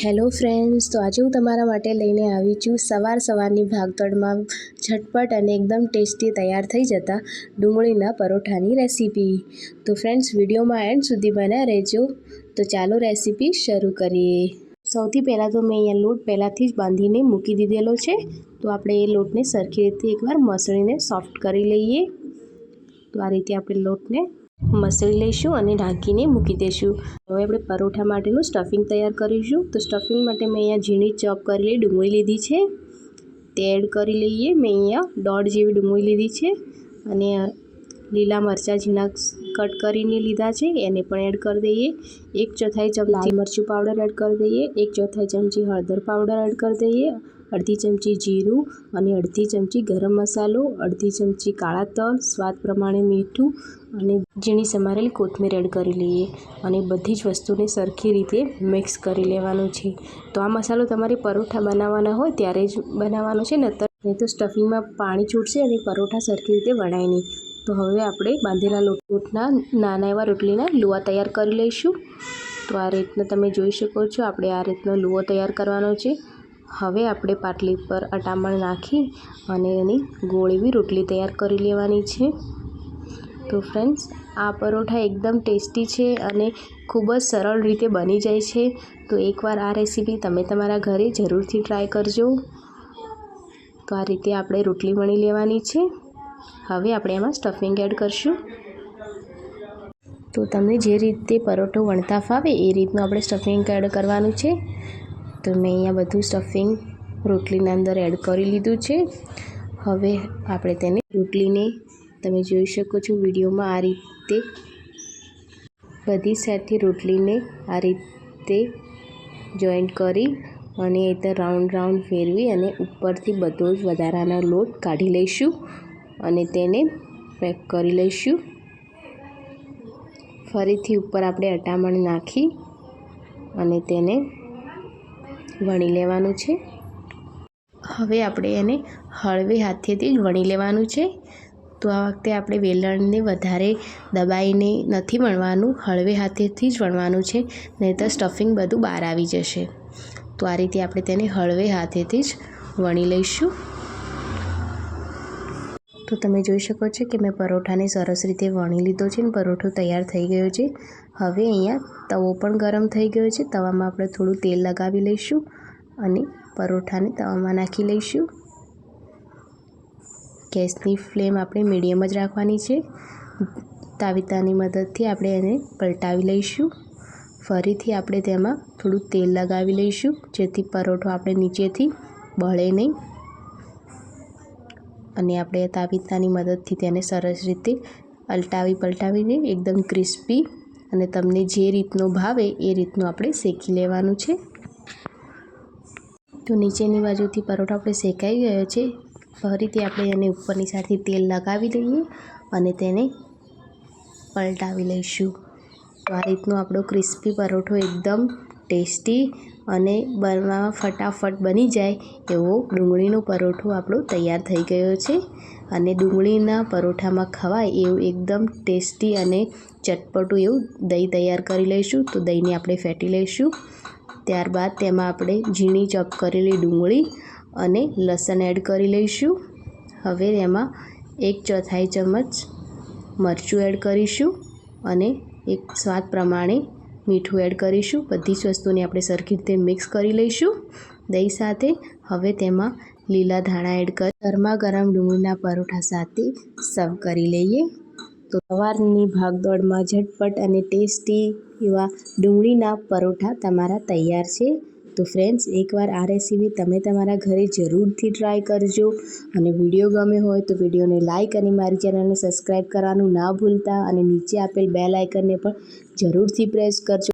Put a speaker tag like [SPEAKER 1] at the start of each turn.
[SPEAKER 1] Hello friends, તો આજે હું તમારા માટે લઈને આવી છું સવાર સવારની ભાગદોડમાં ઝટપટ અને એકદમ ટેસ્ટી તૈયાર થઈ જતા ડુંગળીના પરોઠાની રેસીપી. તો ફ્રેન્ડ્સ, વિડીયોમાં એન્ડ સુધી બન્યા રહેજો. તો ચાલો રેસીપી શરૂ કરીએ. સૌથી પહેલાં તો મેં અહીંયા લોટ પહેલાંથી જ બાંધીને મૂકી દીધેલો છે. તો આપણે એ લોટને સરખી રીતે એકવાર મસળીને સોફ્ટ કરી લઈએ. તો આ રીતે આપણે લોટને મસળી લઈશું અને ઢાંકીને મૂકી દઈશું હવે આપણે પરોઠા માટેનું સ્ટફિંગ તૈયાર કરીશું. તો સ્ટફિંગ માટે મેં અહીંયા ઝીણી ચોપ કરેલી ડુંગળી લીધી છે. તે એડ કરી લઈએ. મેં અહીંયા દોઢ જેવી ડુંગળી લીધી છે અને લીલા મરચાં ઝીણા કટ કરીને લીધા છે. એને પણ એડ કરી દઈએ. એક ચોથાઈ ચમચી મરચું પાવડર એડ કરી દઈએ. એક ચોથાઈ ચમચી હળદર પાવડર એડ કરી દઈએ. અડધી ચમચી જીરું અને અડધી ચમચી ગરમ મસાલો, અડધી ચમચી કાળા તલ, સ્વાદ પ્રમાણે મીઠું અને ઝીણી સમારેલી કોથમીર એડ કરી લઈએ અને બધી જ વસ્તુને સરખી રીતે મિક્સ કરી લેવાનું છે. તો આ મસાલો તમારે પરોઠા બનાવવાના હોય ત્યારે જ બનાવવાનો છે, નતર નહીં તો સ્ટફિંગમાં પાણી છૂટશે અને પરોઠા સરખી રીતે વણાય નહીં. તો હવે આપણે બાંધેલા લોટના નાના એવા રોટલીના લુવા તૈયાર કરી લઈશું. તો આ રીતના તમે જોઈ શકો છો, આપણે આ રીતનો લુવો તૈયાર કરવાનો છે. હવે આપણે પાટલી પર અટામણ નાખી અને એની ગોળ એવી રોટલી તૈયાર કરી લેવાની છે. તો ફ્રેન્ડ્સ આ પરોઠા એકદમ ટેસ્ટી છે અને ખૂબ જ સરળ રીતે બની જાય છે. તો એકવાર આ રેસીપી તમે તમારા ઘરે જરૂરથી ટ્રાય કરજો. તો આ રીતે આપણે રોટલી વણી લેવાની છે. હવે આપણે એમાં સ્ટફિંગ એડ કરશું. તો તમને જે રીતે પરોઠો વણતા ફાવે એ રીતનું આપણે સ્ટફિંગ એડ કરવાનું છે. તો મેં અહીંયા બધું સ્ટફિંગ રોટલીના અંદર એડ કરી લીધું છે. હવે આપણે તેને રોટલીને તમે જોઈ શકો છો વિડીયોમાં આ રીતે બધી સાઈડથી રોટલીને આ રીતે જોઈન્ટ કરી અને એ રીતે રાઉન્ડ રાઉન્ડ ફેરવી અને ઉપરથી બધો જ વધારાનો લોટ કાઢી લઈશું અને તેને પેક કરી લઈશું. ફરીથી ઉપર આપણે અટામણ નાખી અને તેને વણી લેવાનું છે. હવે આપણે એને હળવે હાથેથી જ વણી લેવાનું છે. તો આ વખતે આપણે વેલણને વધારે દબાઈને નથી વણવાનું, હળવે હાથેથી જ વણવાનું છે. નહીં તો સ્ટફિંગ બધું બહાર આવી જશે. તો આ રીતે આપણે તેને હળવે હાથેથી જ વણી લઈશું. તો તમે જોઈ શકો છો કે મેં પરોઠાને સરસ રીતે વણી લીધો છે અને પરોઠો તૈયાર થઈ ગયો છે. હવે અહીંયા તવો પણ ગરમ થઈ ગયો છે. તવામાં આપણે થોડું તેલ લગાવી લઈશું અને પરોઠાને તવામાં નાખી લઈશું. ગેસની ફ્લેમ આપણે મીડિયમ જ રાખવાની છે. તાવીતાની મદદથી આપણે એને પલટાવી લઈશું. ફરીથી આપણે તેમાં થોડું તેલ લગાવી લઈશું, જેથી પરોઠો આપણે નીચેથી બળે નહીં. અને આપણે તાવીતાની મદદથી તેને સરસ રીતે અલટાવી પલટાવીને એકદમ ક્રિસ્પી અને તમને જે રીતનો ભાવે એ રીતનું આપણે શેકી લેવાનું છે. તો નીચેની બાજુથી પરોઠો આપણે શેકાઈ ગયો છે. ફરીથી આપણે એને ઉપરની સાથે તેલ લગાવી દઈએ અને તેને પલટાવી લઈશું. તો આ રીતનો આપણો ક્રિસ્પી પરોઠો એકદમ ટેસ્ટી અને બનવામાં ફટાફટ બની જાય એવો ડુંગળીનો પરોઠો આપણો તૈયાર થઈ ગયો છે. અને ડુંગળીના પરોઠામાં ખવાય એવું એકદમ ટેસ્ટી અને ચટપટું એવું દહીં તૈયાર કરી લઈશું. તો દહીંને આપણે ફેટી લઈશું. ત્યારબાદ તેમાં આપણે ઝીણી ચપ કરેલી ડુંગળી અને લસણ એડ કરી લઈશું. હવે એમાં એક ચોથાઈ ચમચ મરચું એડ કરીશું અને એક સ્વાદ પ્રમાણે મીઠું એડ કરીશું. બધી જ વસ્તુને આપણે સરખી રીતે મિક્સ કરી લઈશું. દહીં સાથે હવે તેમાં લીલા ધાણા એડ કરી ગરમા ગરમ ડુંગળીના પરોઠા સાથે સર્વ કરી લઈએ. તો સવારની ભાગદોડમાં ઝટપટ અને ટેસ્ટી એવા ડુંગળીના પરોઠા તમારા તૈયાર છે. તો ફ્રેન્ડ્સ એકવાર આ રેસીપી તમે તમારા ઘરે જરૂરથી ટ્રાય કરજો અને વીડિયો ગમે હોય તો વિડીયોને લાઇક અને મારી ચેનલને સબસ્ક્રાઈબ કરવાનું ના ભૂલતા અને નીચે આપેલ બે લાઇકનને પણ જરૂરથી પ્રેસ કરજો.